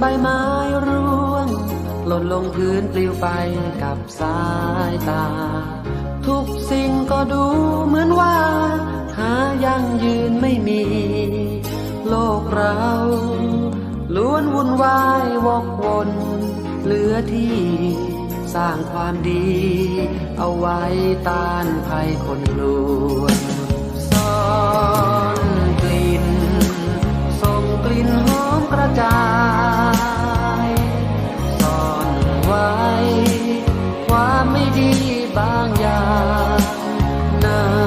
ใบไม้ร่วง หล่นลงพื้นปลิวไปกับสายตา ทุกสิ่งก็ดูเหมือนว่า หายั่งยืนไม่มี โลกเราล้วนวุ่นวายวกวนเหลือที่สร้างความดี เอาไว้ต้านภัยคนลวน กระจายซ่อนไว้ความไม่ดีบางอย่างนั้น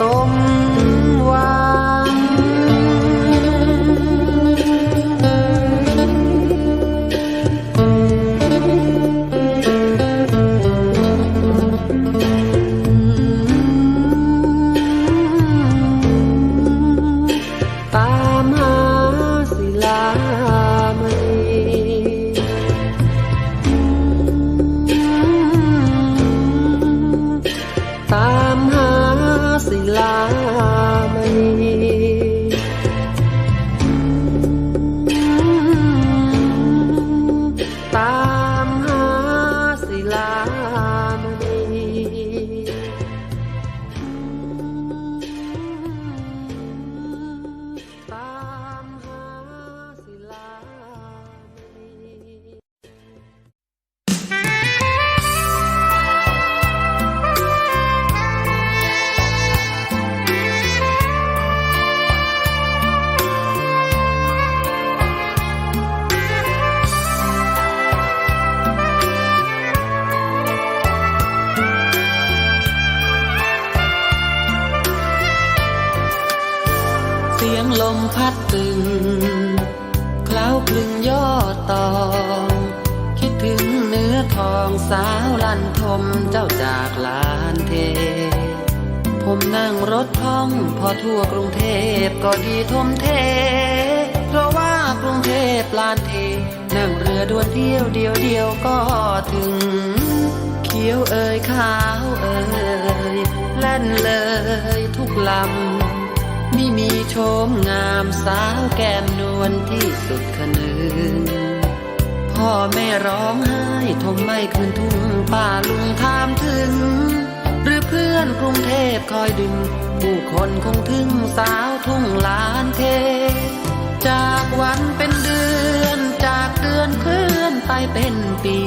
สม ทมเท เพราะว่ากรุงเทพลานเท นั่งเรือด่วนเที่ยวเดียวเดียวก็ถึง เขียวเอ่ยขาวเอ่ยแล่นเลยทุกลำไม่มีโชมงามสาวแก้มนวลที่สุดขนึงพ่อแม่ร้องไห้ทมไม่คืนทุ่งป้าลุงถามถึง รือเพื่อนกรุงเทพคอยดึง ผู้คนคงถึงสาวทุ่งลานเท จากวันเป็นเดือนจากเดือนเคลื่อนไปเป็นปี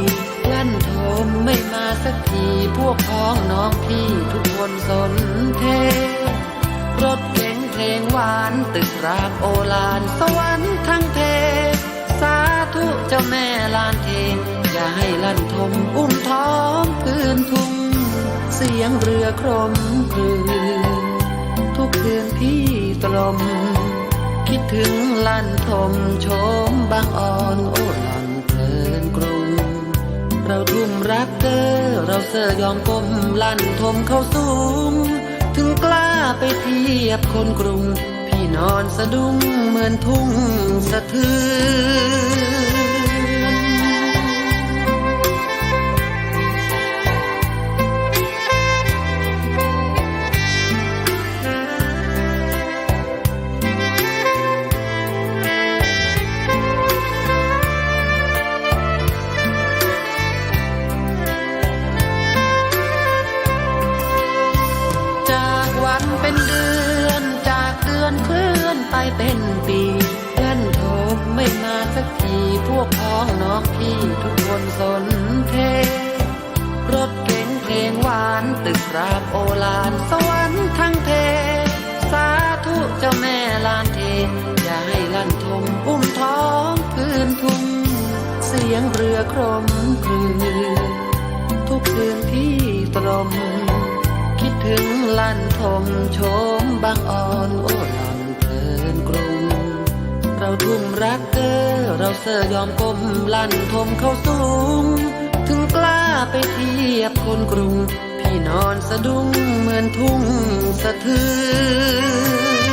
ลั่นโทมไม่มาสักทีพวกพ้องน้องพี่ทุกคนสนเท รถเก๋งเพลงหวานตึกรามโอลานสวรรค์ทั้งเพสาธุเจ้าแม่ลานเทงอย่าให้ลั่นทมอุ้มท้องคืนทุ่ง เสียงเรือครมครืนทุกคืนพี่ตรม คิดถึงลั่นทมชมบางอ่อนโอ้หลังเพลินกรุงเราทุ่มรักเธอเราเสือยอมก้มลั่นทมเข้าสูง ถึงกล้าไปเทียบคนกรุง พี่นอนสะดุ้งเหมือนทุ่งสะเทือน ตึกรามโอลานสวรรค์ทั้งเท สาธุเจ้าแม่ลานเทอย่าให้ลั่นทมอุ้มท้องคืนทุ่งเสียงเรือครมครืนทุกคืนพี่ตรม คิดถึงลั่นทมโชมบางอ่อนโอ้ลำเพลินกรุง เราทุ่มรักเกอเราเสยอมก้มลั่นทมเข้าสูง ถึงกล้าไปเทียบคนกรุง นอนสะดุ้งเหมือนทุ่งสะเทือน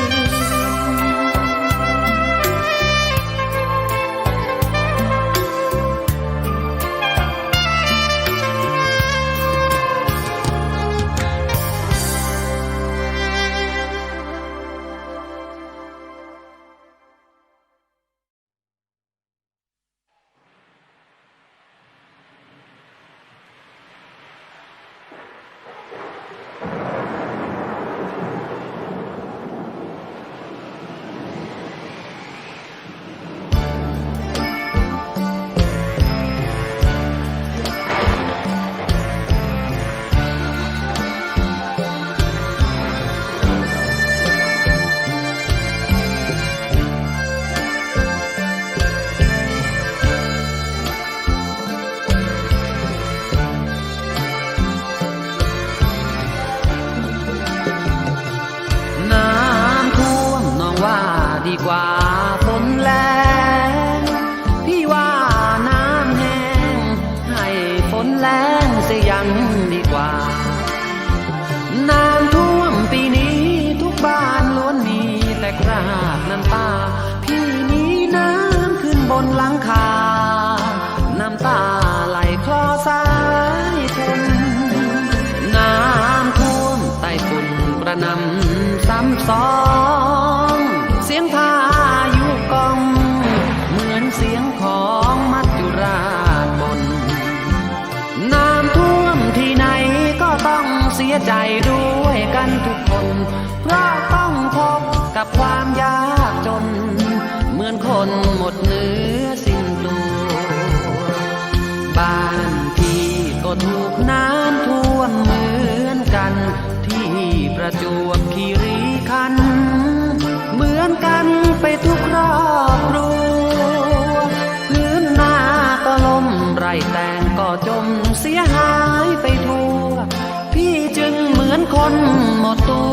นคนหมดตั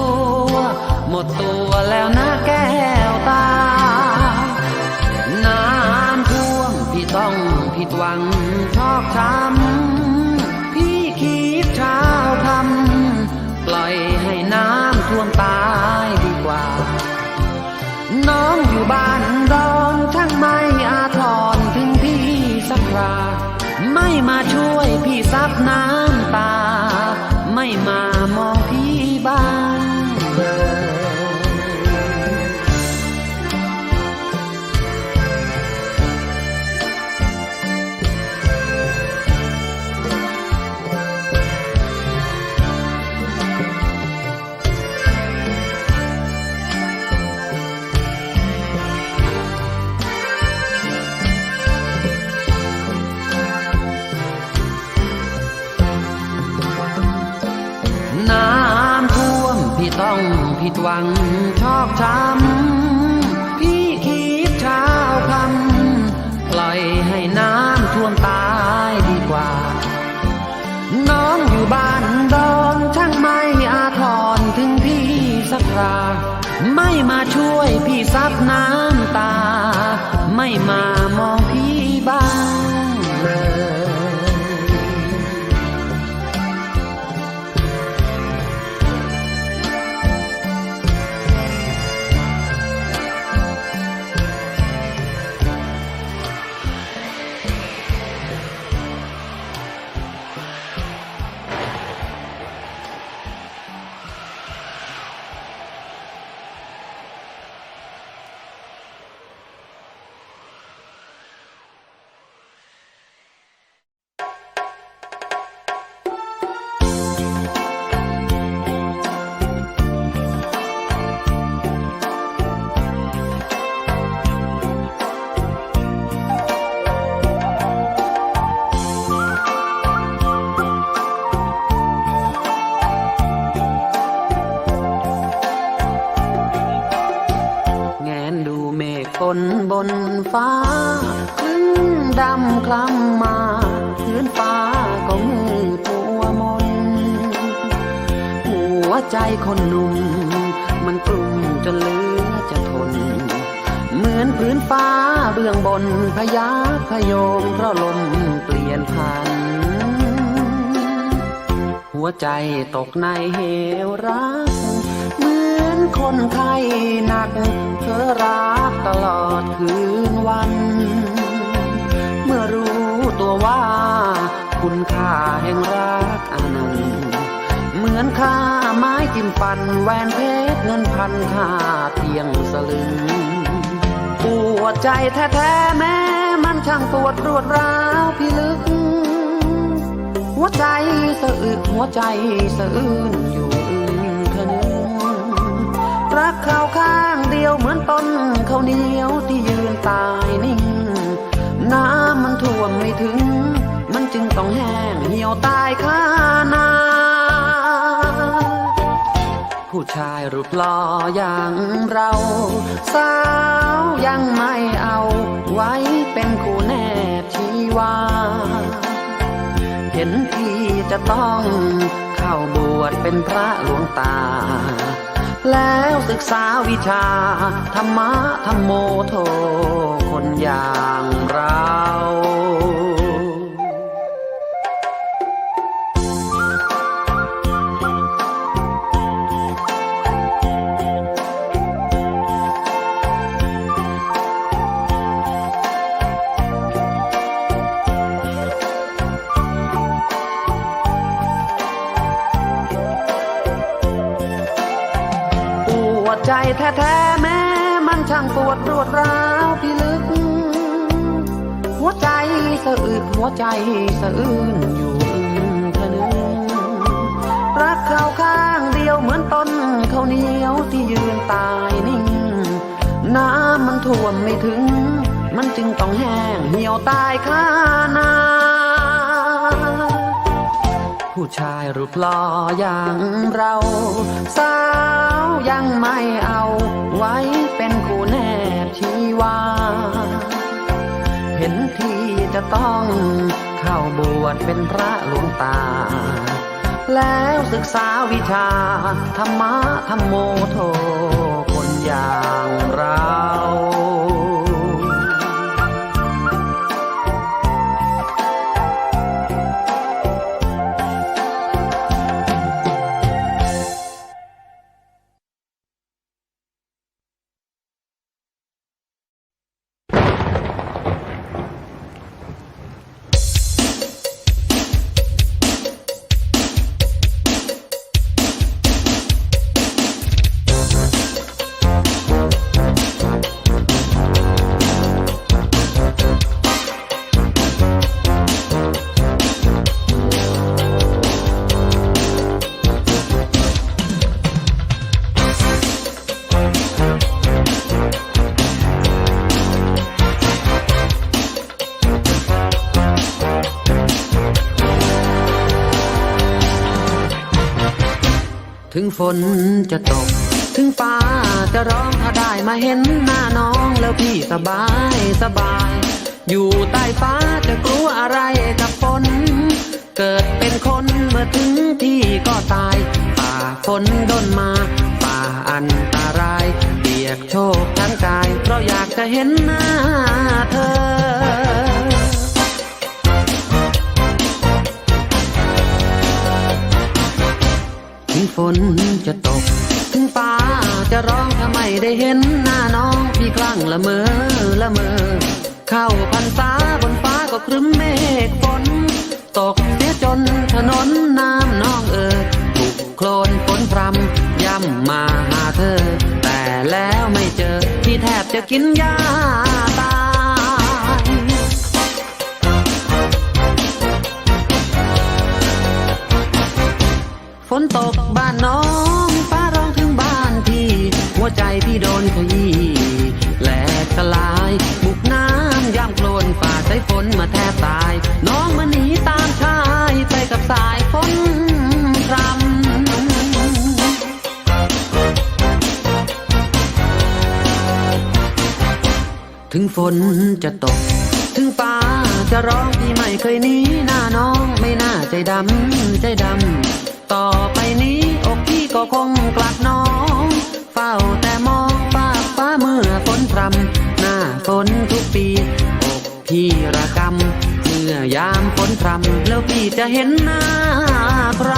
ว หมดตัวแล้วนะแก้วตา น้ำท่วมพี่ต้องผิดหวังชอกช้ำพี่คิดเช้าคำปล่อยให้น้ำท่วมตายดีกว่า น้องอยู่บ้านดอนช่างไม่อาทรถึงพี่สักคราไม่มาช่วยพี่ซับน้ำตา ไม่มา บ้าง ผิดหวังชอกช้ำพี่คิดเช้าคำปล่อยให้น้ำท่วมตายดีกว่า น้องอยู่บ้านดอนช่างไม่อาทรถึงพี่สักคราไม่มาช่วยพี่ซับน้ำตา ไม่มามอง ใจคนหนุ่ม มันกลุ่มจนเหลือจะทน เหมือนพื้นฟ้าเบื้องบนพยักพยมเพราะลมเปลี่ยนพัน หัวใจตกในเหวรัก เหมือนคนไข้หนักเธอรักตลอดคืนวัน เมื่อรู้ตัวว่าคุณค่าแห่งรัก มือนค่าไม้จิ้มฟันแหวนเพชรเงินพันค่าเพียงสลึงปวดใจแท้ๆแม้มันช่างปวดรวดร้าวพิลึก หัวใจสะอึกหัวใจสะอื้นอยู่อึ้งเธอนึงรักเขาข้างเดียวเหมือนต้นข้าวเหนียวที่ยืนตายนิ่ง น้ำมันท่วมไม่ถึง มันจึงต้องแห้งเหี่ยวตายข้านา ผู้ชายรูปหล่ออย่างเรา สาวยังไม่เอาไว้เป็นคู่แนบชีวา เห็นพี่จะต้องเข้าบวชเป็นพระหลวงตา แล้วศึกษาวิชา ธรรมะธรรมโมโทคนอย่างเรา วดใจแท้ๆแม้มันช่างปวดรวดร้าวพี่ลึก หัวใจสะอึกหัวใจสะอื้นอยู่อึ้งเธอนึงรักเขาข้างเดียวเหมือนต้นข้าวเหนียวที่ยืนตายนิ่ง น้ำมันท่วมไม่ถึง มันจึงต้องแห้งเหี่ยวตายข้านา ผู้ชายรูปหล่ออย่างเรา สาวยังไม่เอาไว้เป็นคู่แนบชีวา เห็นที่จะต้องเข้าบวชเป็นพระหลวงตา แล้วศึกษาวิชา ธรรมะธรรมโมโทคนอย่างเรา งฝนจะตก ถึงฟ้าจะร้องถ้าได้มาเห็นหน้าน้องแล้วพี่สบายสบาย อยู่ใต้ฟ้าจะกลัวอะไรกับฝน เกิดเป็นคนเมื่อถึงที่ก็ตายป่าฝนโดนมาป่าอันตรายเปียกโชกทั้งกาย เพราะอยากจะเห็นหน้าเธอ ฝนจะตก ถึงฟ้าจะร้องถ้าไมได้เห็นหน้าน้องพี่คลั่งละเมอละเมอ เข้าพันษาบนฟ้าก็ครึ้มเมฆฝน ตกเสียจนถนนน้ำน้องเอ่ยถูกโคลนฝนพรำย่ำมาหาเธอ แต่แล้วไม่เจอ ที่แทบจะกินยาตา นตกบ้านน้องฟ้าร้องถึงบ้านพี่ หัวใจพี่โดนขยี้แหลกสลายบุกน้ำย่ำโคลนฝ่าสายฝนมาแทบตาย น้องมาหนีตามชายไปกับสายฝนพรำถึงฝนจะตก ถึงฟ้าจะร้องพี่ไม่เคยหนีหน้าน้องไม่น่าใจดำใจดำ ต่อไปนี้อกพี่ก็คงกลัดน้อง เฝ้าแต่มองฟากฟ้าเมื่อฝนพรำหน้าฝนทุกปีอกพี่ระกำเมื่อยามฝนพรำแล้วพี่จะเห็นหน้าใคร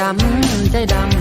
ดำใจดำ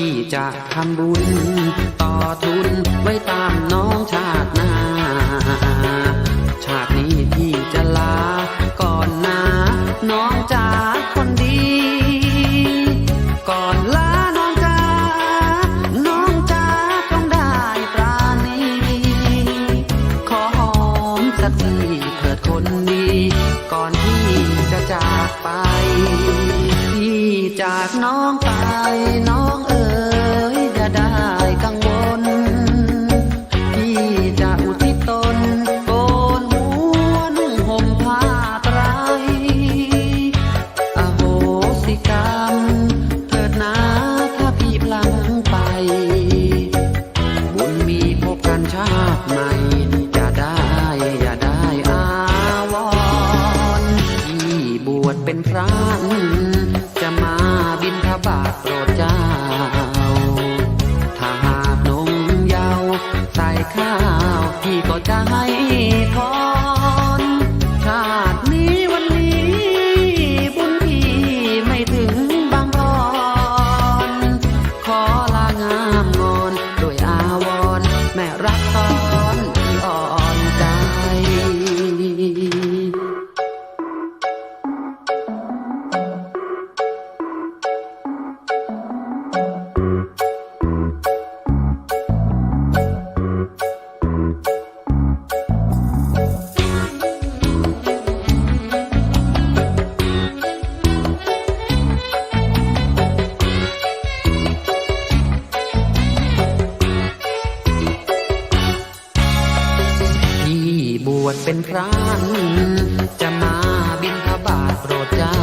ที่จะทำบุญ ต่อทุนไว้ตามน้องชาติหน้า เป็นพระจะมาบินทบาทโปรดเจ้า